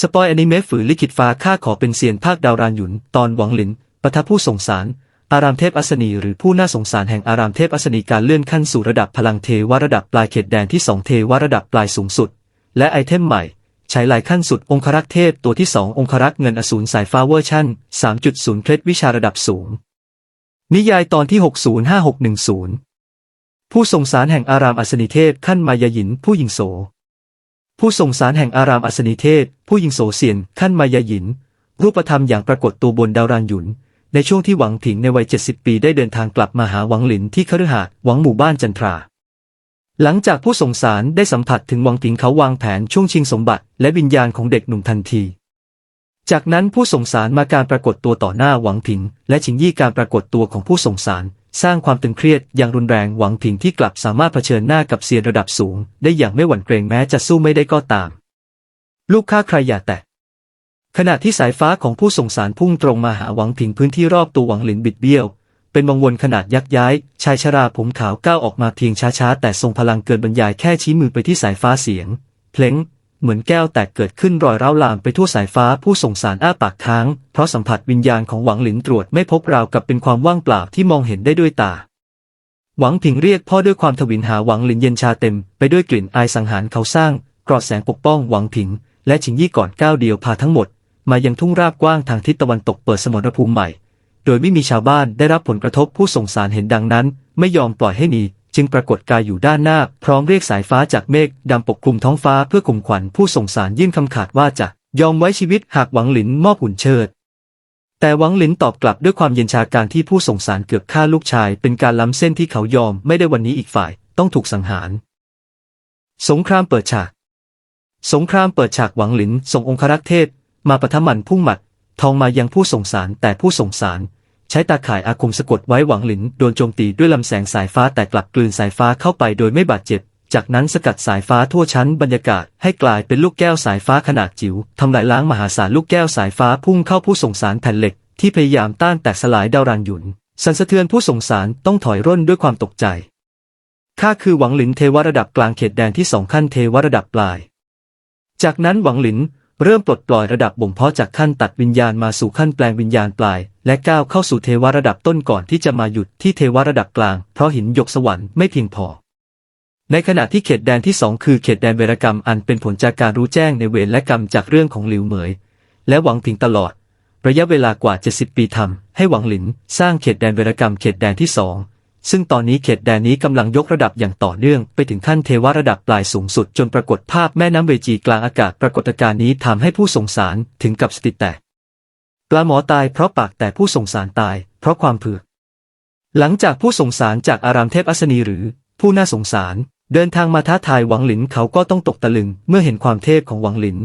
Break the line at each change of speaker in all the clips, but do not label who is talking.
สปอยอนิเมะฝืนลิขิตฟ้าข้าขอเป็นเซียนภาคดาวรานหยุน ตอนหวังหลินปะทะผู้ส่งสาร อารามเทพอัศนีหรือผู้น่าสงสารแห่งอารามเทพอัศนีการเลื่อนขั้นสู่ระดับพลังเทวระดับปลายเขตแดนที่สองเทวระดับปลายสูงสุด และไอเทมใหม่ ใช้หลายขั้นสุดองครักษ์เทพตัวที่สององครักษ์เงินอสูรสายฟ้าเวอร์ชั่น 3.0 เคล็ดวิชาระดับสูง นิยายตอนที่ 605610 ผู้ส่งสารแห่งอารามอัศนีเทพขั้นมายาหยินผู้หญิงโส ผู้ส่งสารแห่งอารามอัศนีเทพผู้หญิงโสเซียนขั้นมายาหยิน รูปธรรมอย่างปรากฏตัวบนดาวรานหยุน ในช่วงที่หวังผิงในวัย 70 ปีได้เดินทางกลับมาหาหวังหลินที่คฤหาสน์หวังหมู่บ้านจันทรา หลังจากผู้ส่งสารได้สัมผัสถึงหวังผิงเขาวางแผนช่วงชิงสมบัติ และวิญญาณของเด็กหนุ่มทันที จากนั้นผู้ส่งสารมาการปรากฏตัวต่อหน้าหวังผิง และชิงยี่การปรากฏตัวของผู้ส่งสาร สร้างความตึงเครียดอย่างรุนแรงหวังผิงที่กลับสามารถเผชิญหน้ากับเซียนระดับสูง ได้อย่างไม่หวั่นเกรงแม้จะสู้ไม่ได้ก็ตาม ลูกข้าใครอย่าแตะขณะที่สายฟ้าของผู้ส่งสารพุ่งตรงมาหาหวังผิงพื้นที่รอบตัวหวังหลินบิดเบี้ยว เป็นวังวนขนาดยักย้าย ชายชราผมขาวก้าวออกมาเพียงช้าๆ แต่ทรงพลังเกินบรรยายแค่ชี้มือไปที่สายฟ้าเสียง เพลง เหมือนแก้วแตกเกิดขึ้นรอยร้าวลามไปทั่วสายฟ้าผู้ส่งสารอ้าปากค้าง เพราะสัมผัสวิญญาณของหวังหลินตรวจไม่พบราวกับเป็นความว่างเปล่าที่มองเห็นได้ด้วยตา หวังผิงเรียกพ่อด้วยความทวินหาหวังหลินเย็นชาเต็มไปด้วยกลิ่นอายสังหารเขาสร้างกรอดแสงปกป้องหวังผิง และชิงยี่ก่อนก้าวเดียวพาทั้งหมด มายังทุ่งราบกว้างทางทิศตะวันตกเปิดสมรภูมิใหม่ โดยไม่มีชาวบ้านได้รับผลกระทบผู้ส่งสารเห็นดังนั้น ไม่ยอมปล่อยให้หนี จึงปรากฏกายอยู่ด้านหน้า พร้อมเรียกสายฟ้าจากเมฆดำปกคลุมท้องฟ้าเพื่อข่มขวัญผู้ส่งสารยื่นคำขาดว่าจะยอมไว้ชีวิตหากหวังหลินมอบหุ่นเชิด แต่หวังหลินตอบกลับด้วยความเย็นชาการที่ผู้ส่งสารเกือบฆ่าลูกชาย เป็นการล้ำเส้นที่เขายอมไม่ได้วันนี้อีกฝ่ายต้องถูกสังหาร สงครามเปิดฉาก สงครามเปิดฉากหวังหลินส่งองครักษ์เทพมาปะทะหมันพุ่งหมัดทองมายังผู้ส่งสารแต่ผู้ส่งสาร ใช้ตาข่ายอาคมสะกดไว้หวังหลินโดนโจมตีด้วยลำแสงสายฟ้าแต่กลับกลืนสายฟ้าเข้าไปโดยไม่บาดเจ็บ จากนั้นสกัดสายฟ้าทั่วชั้นบรรยากาศให้กลายเป็นลูกแก้วสายฟ้าขนาดจิ๋วทำลายล้างมหาศาลลูกแก้วสายฟ้าพุ่งเข้าผู้ส่งสารแผ่นเหล็ก ที่พยายามต้านแตกสลายดาวรานหยุนสันสะเทือนผู้ส่งสารต้องถอยร่นด้วยความตกใจข้าคือหวังหลินเทวระดับกลางเขตแดนที่สองขั้นเทวระดับปลาย จากนั้นหวังหลิน เริ่มปลดปล่อยระดับบ่มเพาะจากขั้นตัดวิญญาณมาสู่ขั้นแปลงวิญญาณปลาย และก้าวเข้าสู่เทวระดับต้นก่อนที่จะมาหยุดที่เทวระดับกลาง เพราะหินหยกสวรรค์ไม่เพียงพอ ในขณะที่เขตแดนที่สองคือเขตแดนเวรกรรมอันเป็นผลจากการรู้แจ้งในเวรและกรรมจากเรื่องของหลิวเหมย และหวังพิงตลอด ระยะเวลากว่า 70 ปีทำให้หวังหลิน สร้างเขตแดนเวรกรรมเขตแดนที่สอง ซึ่งตอนนี้เขตแดนนี้กำลังยกระดับอย่างต่อเนื่อง ไปถึงขั้นเทวระดับปลายสูงสุดจนปรากฏภาพแม่น้ำเวจีกลางอากาศปรากฏการณ์นี้ทำให้ผู้สงสารถึงกับสติแตกปลาหมอตายเพราะปากแต่ผู้สงสารตาย เพราะความเผือกหลังจากผู้สงสารจากอารามเทพอัศนีหรือ ผู้น่าสงสาร เดินทางมาท้าทายหวังหลินเขาก็ต้องตกตะลึง เมื่อเห็นความเทพของหวังหลิน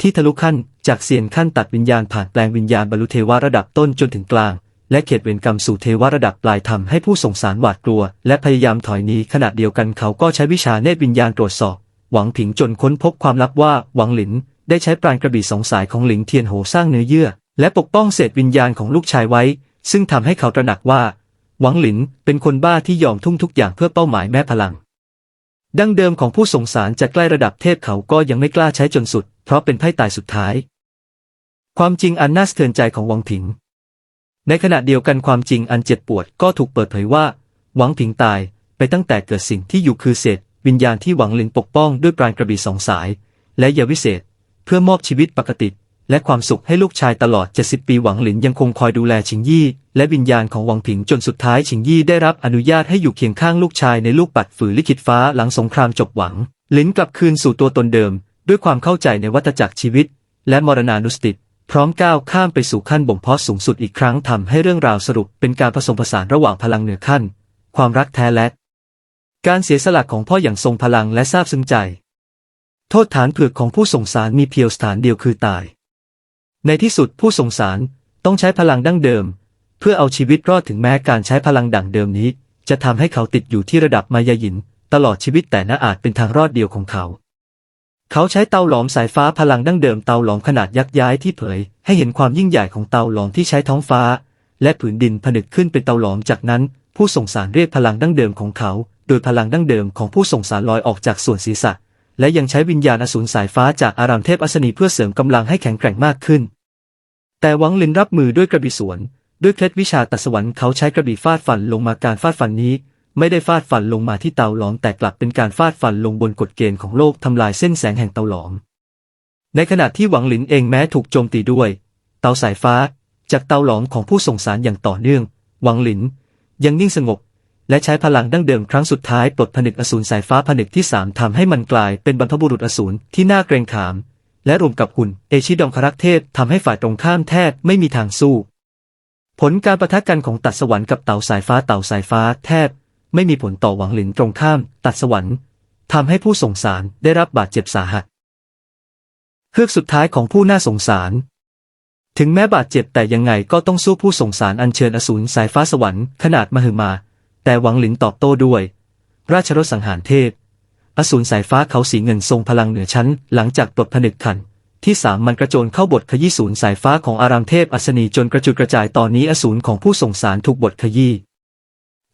ที่ทะลุขั้นจากเสียนขั้นตัดวิญญาณผ่านแปลงวิญญาณบรรลุเทวระดับต้นจนถึงกลาง และเขตเวรกรรมสู่เทวระดับปลายทำให้ผู้สงสารหวาดกลัว และพยายามถอยหนีขณะเดียวกันเขาก็ใช้วิชาเนตรวิญญาณตรวจสอบ หวังผิงจนค้นพบความลับว่าหวังหลิน ได้ใช้ปราณกระบี่สองสายของหลิงเทียนโหสร้างเนื้อเยื่อ และปกป้องเศษวิญญาณของลูกชายไว้ ซึ่งทำให้เขาตระหนักว่า หวังหลินเป็นคนบ้าที่ยอมทุ่มทุกอย่างเพื่อเป้าหมายแม้พลัง ดั้งเดิมของผู้สงสารจะใกล้ระดับเทพเขาก็ยังไม่กล้าใช้จนสุด เพราะเป็นไพ่ตายสุดท้าย ความจริงอันน่าสะเทือนใจของหวังผิง ในขณะเดียวกันความจริงอันเจ็บปวดก็ถูกเปิดเผยว่า หวังผิงตายไปตั้งแต่เกิดสิ่งที่อยู่คือเศษ วิญญาณที่หวังหลินปกป้องด้วยปราณกระบี่สองสาย และยาวิเศษ เพื่อมอบชีวิตปกติ และความสุขให้ลูกชายตลอด 70 ปีหวังหลินยังคงคอยดูแลชิงยี่ และวิญญาณของหวังผิงจนสุดท้ายชิงยี่ได้รับอนุญาตให้อยู่เคียงข้างลูกชายในลูกปัดฝืนลิขิตฟ้าหลังสงครามจบหวังหลินกลับคืนสู่ตัวตนเดิม ด้วยความเข้าใจในวัฏจักรชีวิต และมรณานุสติ พร้อมก้าวข้ามไปสู่ขั้นบ่มเพาะสูงสุดอีกครั้งทำให้เรื่องราวสรุปเป็นการผสมผสานระหว่างพลังเหนือขั้น ความรักแท้และ การเสียสละของพ่ออย่างทรงพลังและซาบซึ้งใจ โทษฐานเผือกของผู้ส่งสารมีเพียงสถานเดียวคือตาย ในที่สุดผู้ส่งสารต้องใช้พลังดั้งเดิม เพื่อเอาชีวิตรอดถึงแม้การใช้พลังดั่งเดิมนี้ จะทำให้เขาติดอยู่ที่ระดับมายาหยิน ตลอดชีวิตแต่น่าอาจเป็นทางรอดเดียวของเขา เขาใช้เตาหลอมสายฟ้าพลังดั้งเดิมเตาหลอมขนาดยักษ์ย้ายที่เผย ให้เห็นความยิ่งใหญ่ของเตาหลอมที่ใช้ท้องฟ้า และผืนดินผนึกขึ้นเป็นเตาหลอมจากนั้น ผู้ส่งสารเรียกพลังดั้งเดิมของเขา โดยพลังดั้งเดิมของผู้ส่งสารลอยออกจากส่วนศีรษะ และยังใช้วิญญาณอสูรสายฟ้าจากอารามเทพอัศนีเพื่อเสริมกำลังให้แข็งแกร่งมากขึ้น แต่หวังลินรับมือด้วยกระบี่สวน ด้วยเคล็ดวิชาตัดสวรรค์เขาใช้กระบี่ฟาดฟันลงมาการฟาดฟันนี้ ไม่ได้ฟาดฟันลงมาที่เตาหลอมแต่กลับเป็นการฟาดฟันลงบนกฎเกณฑ์ของโลกทำลายเส้นแสงแห่งเตาหลอม ในขณะที่หวังหลินเองแม้ถูกโจมตีด้วย เตาสายฟ้า จากเตาหลอมของผู้ส่งสารอย่างต่อเนื่อง หวังหลิน ยังนิ่งสงบ และใช้พลังดั้งเดิมครั้งสุดท้ายปลดผนึกอสูรสายฟ้าผนึกที่สามทำให้มันกลายเป็นบรรพบุรุษอสูรที่น่าเกรงขาม และรวมกับหุ่นเอชิดองคารักเทพทำให้ฝ่ายตรงข้ามแทบไม่มีทางสู้ ผลการประทะกันของตัดสวรรค์กับเต่าสายฟ้าเต่าสายฟ้าแทบ ไม่มีผลต่อหวังหลินตรงข้าม ตัดสวรรค์ทำให้ผู้ส่งสารได้รับบาดเจ็บสาหัสเฮือกสุดท้ายของผู้น่าสงสาร ถึงแม้บาดเจ็บแต่ยังไงก็ต้องสู้ผู้ส่งสารอัญเชิญอสูรสายฟ้าสวรรค์ขนาดมหึมา แต่หวังหลินตอบโต้ด้วย ราชรถสังหารเทพ อสูรสายฟ้าเขาสีเงินทรงพลังเหนือชั้น หลังจากปลดผนึกขันที่สามมันกระโจนเข้าบทขยี้ศูนย์สายฟ้าของอารามเทพอัศนีจนกระจุยกระจายตอนนี้อสูรของผู้ส่งสารถูกบทขยี้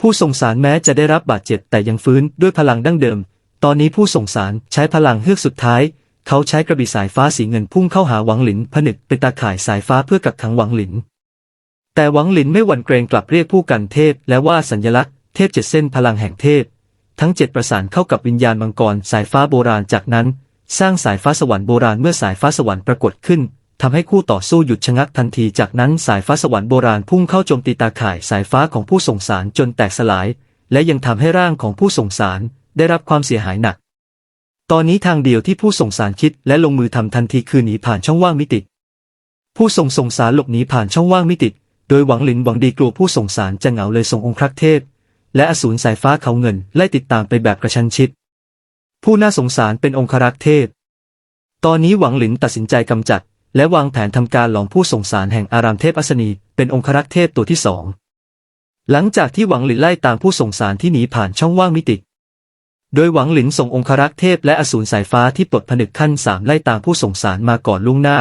ผู้ส่งสารแม้จะได้รับบาดเจ็บแต่ยังฟื้นด้วยพลังดั้งเดิม ตอนนี้ผู้ส่งสารใช้พลังเฮือกสุดท้าย เขาใช้กระบี่สายฟ้าสีเงินพุ่งเข้าหาหวังหลินผนึกเป็นตาข่ายสายฟ้าเพื่อกักขังหวังหลิน แต่หวังหลินไม่หวั่นเกรงกลับเรียกผู้กันเทพ และว่าสัญลักษณ์เทพเจ็ดเส้นพลังแห่งเทพ ทั้งเจ็ดประสานเข้ากับวิญญาณมังกรสายฟ้าโบราณจากนั้น สร้างสายฟ้าสวรรค์โบราณเมื่อสายฟ้าสวรรค์ปรากฏขึ้น ทำให้คู่ต่อสู้หยุดชะงักทันทีจากนั้นสายฟ้าสวรรค์โบราณพุ่งเข้าโจมตีตาข่ายสายฟ้าของผู้ส่งสารจนแตกสลาย และยังทำให้ร่างของผู้ส่งสารได้รับความเสียหายหนัก ตอนนี้ทางเดียวที่ผู้ส่งสารคิดและลงมือทำทันทีคือหนีผ่านช่องว่างมิติ ผู้ส่งส่งสารหลบหนีผ่านช่องว่างมิติ โดยหวังหลินหวังดีกลัวผู้ส่งสารจะเหงาเลยส่งองค์ครักษ์เทพ และอสูรสายฟ้าเขาเงินไล่ติดตามไปแบบกระชั้นชิด ผู้น่าสงสารเป็นองครักษ์เทพ ตอนนี้หวังหลินตัดสินใจกำจัด และวางแผนทำการหลอมผู้ส่งสารแห่งอารามเทพอัศนี เป็นองครักษ์เทพตัวที่สอง หลังจากที่หวังหลินไล่ตามผู้ส่งสารที่หนีผ่านช่องว่างมิติ โดยหวังหลินส่งองครักษ์เทพและอสูรสายฟ้าที่ปลดผนึกขั้นสามไล่ตามผู้ส่งสารมาก่อนล่วงหน้า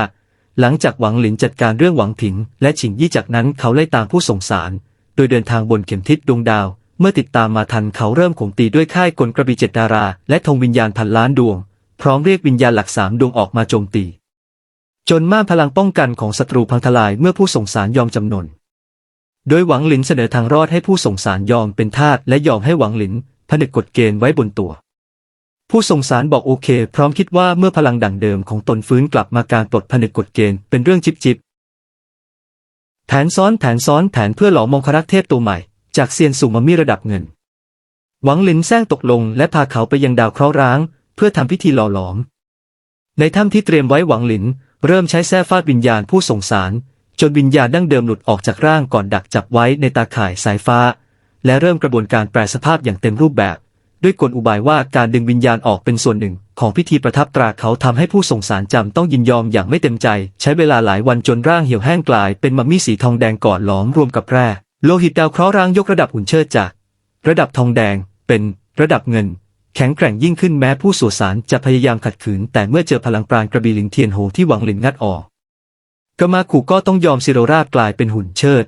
หลังจากหวังหลินจัดการเรื่องหวังผิง และฉิงยี่จากนั้นเขาไล่ตามผู้ส่งสาร โดยเดินทางบนเข็มทิศดวงดาว เมื่อติดตามมาทันเขาเริ่มข่มตีด้วยค่ายกลกระบี่เจ็ดดารา และธงวิญญาณพันล้านดวง พร้อมเรียกวิญญาณหลักสามดวงออกมาโจมตี จนม่านพลังป้องกันของศัตรูพังทลายเมื่อผู้ส่งสารยอมจำนน โดยหวังหลินเสนอทางรอดให้ผู้ส่งสารยอมเป็นทาสและยอมให้หวังหลินผนึกกฎเกณฑ์ไว้บนตัว ผู้ส่งสารบอกโอเค พร้อมคิดว่าเมื่อพลังดั่งเดิมของตนฟื้นกลับมาการปลดผนึกกฎเกณฑ์เป็นเรื่องจิบจิบแผนซ้อนแผนซ้อนแผนเพื่อหลอมมงครักเทพตัวใหม่ จากเซียนสู่มามีระดับเงิน หวังหลินแซงตกลงและพาเขาไปยังดาวเคราะห์ร้าง เพื่อทำพิธีหล่อหลอม ในถ้ำที่เตรียมไว้หวังหลิน เริ่มใช้แส้ฟาดวิญญาณผู้ส่งสาร จนวิญญาณดั้งเดิมหลุดออกจากร่างก่อนดักจับไว้ในตาข่ายสายฟ้า และเริ่มกระบวนการแปลสภาพอย่างเต็มรูปแบบ ด้วยกลอุบายว่าการดึงวิญญาณออกเป็นส่วนหนึ่ง ของพิธีประทับตราเขาทำให้ผู้ส่งสารจำต้องยินยอมอย่างไม่เต็มใจ ใช้เวลาหลายวันจนร่างเหี่ยวแห้งกลายเป็นมัมมี่สีทองแดงก่อนหลอมรวมกับแร่โลหิตดาวเคราะห์ร้างยกระดับหุ่นเชิดจาก ระดับทองแดงเป็นระดับเงิน แข็งแกร่งยิ่งขึ้นแม้ผู้ส่สารจะพยายามขัดขืน แต่เมื่อเจอพลังปราณกระบี่หลิงเทียนโหที่หวังหลินงัดออกกมาขู่ก็ต้องยอมสิโรราชกลายเป็นหุ่นเชิด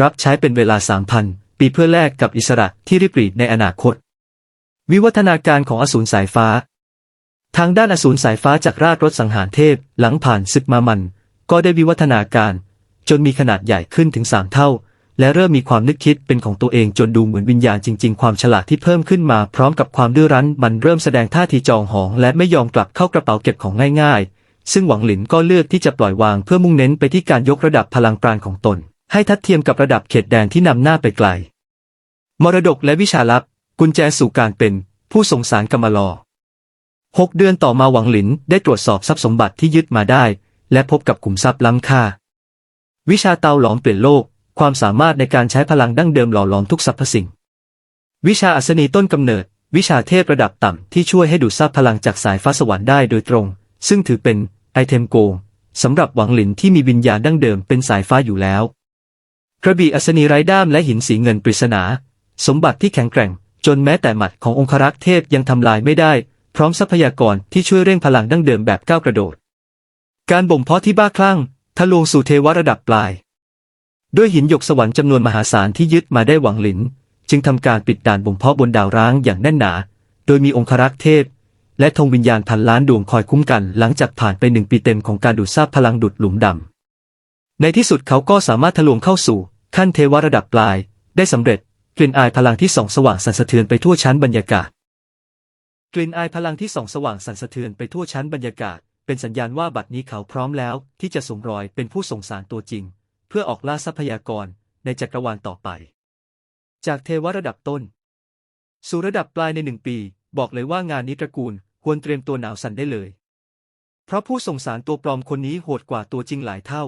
รับใช้เป็นเวลาสามพันปีเพื่อแลกกับอิสระที่ริบหรี่ในอนาคต วิวัฒนาการของอสูรสายฟ้า ทางด้านอสูรสายฟ้าจากราชรถสังหารเทพหลังผ่านศึกมามัน ก็ได้วิวัฒนาการ จนมีขนาดใหญ่ขึ้นถึงสามเท่า และเริ่มมีความนึกคิดเป็นของตัวเองจนดูเหมือนวิญญาณจริง ๆ ความฉลาดที่เพิ่มขึ้นมาพร้อมกับความดื้อรั้น มันเริ่มแสดงท่าทีจองหอง และไม่ยอมกลับเข้ากระเป๋าเก็บของง่ายๆ ซึ่งหวังหลินก็เลือกที่จะปล่อยวางเพื่อมุ่งเน้นไปที่การยกระดับพลังปราณของตน ให้ทัดเทียมกับระดับเขตแดนที่นำหน้าไปไกล มรดกและวิชาลับ กุญแจสู่การเป็น ผู้สงสารกรรมลอหกเดือนต่อมาหวังหลินได้ตรวจสอบทรัพย์สมบัติที่ยึดมาได้ และพบกับขุมทรัพย์ล้ำค่า วิชาเตาหลอมเปลี่ยนโลก ความสามารถในการใช้พลังดั้งเดิมหล่อหลอมทุกสรรพสิ่ง วิชาอัศนีต้นกำเนิด วิชาเทพระดับต่ำที่ช่วยให้ดูดซับพลังจากสายฟ้าสวรรค์ได้โดยตรง ซึ่งถือเป็นไอเทมโกงสำหรับหวังหลินที่มีวิญญาณดั้งเดิมเป็นสายฟ้าอยู่แล้ว กระบี่อัศนีไร้ด้ามและหินสีเงินปริศนา สมบัติที่แข็งแกร่ง จนแม้แต่หมัดขององครักษ์เทพยังทำลายไม่ได้ พร้อมทรัพยากรที่ช่วยเร่งพลังดั้งเดิมแบบก้าวกระโดด การบ่มเพาะที่บ้าคลั่งทะลวงสู่เทวระดับปลาย ด้วยหินหยกสวรรค์จำนวนมหาศาลที่ยึดมาได้หวังหลิน จึงทำการปิดด่านบ่มเพาะบนดาวร้างอย่างแน่นหนา โดยมีองครักษ์เทพ และธงวิญญาณพันล้านดวงคอยคุ้มกันหลังจากผ่านไปหนึ่งปีเต็มของการดูดซาบพลังดุดหลุมดำในที่สุดเขาก็สามารถทะลวงเข้าสู่ ขั้นเทวระดับปลาย ได้สำเร็จกลิ่นอายพลังที่ส่องสว่างสั่นสะเทือนไปทั่วชั้นบรรยากาศ กลิ่นอายพลังที่ส่องสว่างสั่นสะเทือนไปทั่วชั้นบรรยากาศ เป็นสัญญาณว่าบัดนี้เขาพร้อมแล้วที่จะสวมรอยเป็นผู้ส่งสารตัวจริง เพื่อออกล่าทรัพยากรในจักรวาลต่อไป จากเทวระดับต้น สู่ระดับปลายในหนึ่งปี บอกเลยว่างานนี้ตระกูลควรเตรียมตัวหนาวสั่นได้เลย เพราะผู้ส่งสารตัวปลอมคนนี้โหดกว่าตัวจริงหลายเท่า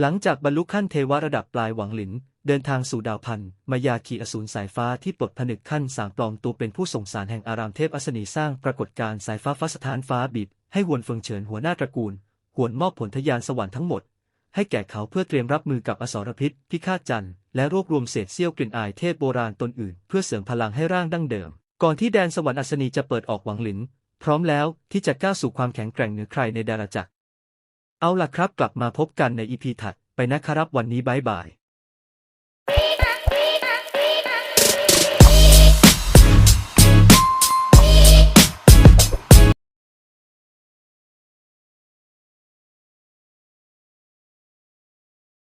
หลังจากบรรลุขั้นเทวระดับปลายหวังหลินเดินทางสู่ดาวพันมายาขีอสูรสายฟ้าที่ปลดผนึกขั้นสามปลอมตัวเป็นผู้ส่งสารแห่งอารามเทพอัศนีสร้างปรากฏการณ์สายฟ้าฟ้าสถานฟ้าบีบให้หวนเฟิงเฉินหัวหน้าตระกูลหวนมอบผลทยานสวรรค์ทั้งหมด ให้แก่เขาเพื่อเตรียมรับมือกับอสรพิษ พิฆาตจันทร์และรวบรวมเศษเสี้ยวกลิ่นอายเทพโบราณตนอื่น เพื่อเสริมพลังให้ร่างดั้งเดิม ก่อนที่แดนสวรรค์อัศนีจะเปิดออกหวังหลิน พร้อมแล้วที่จะก้าวสู่ความแข็งแกร่งเหนือใครในดาราจักรเอาล่ะครับกลับมาพบกันในอีพีถัดไปนะครับวันนี้บายบาย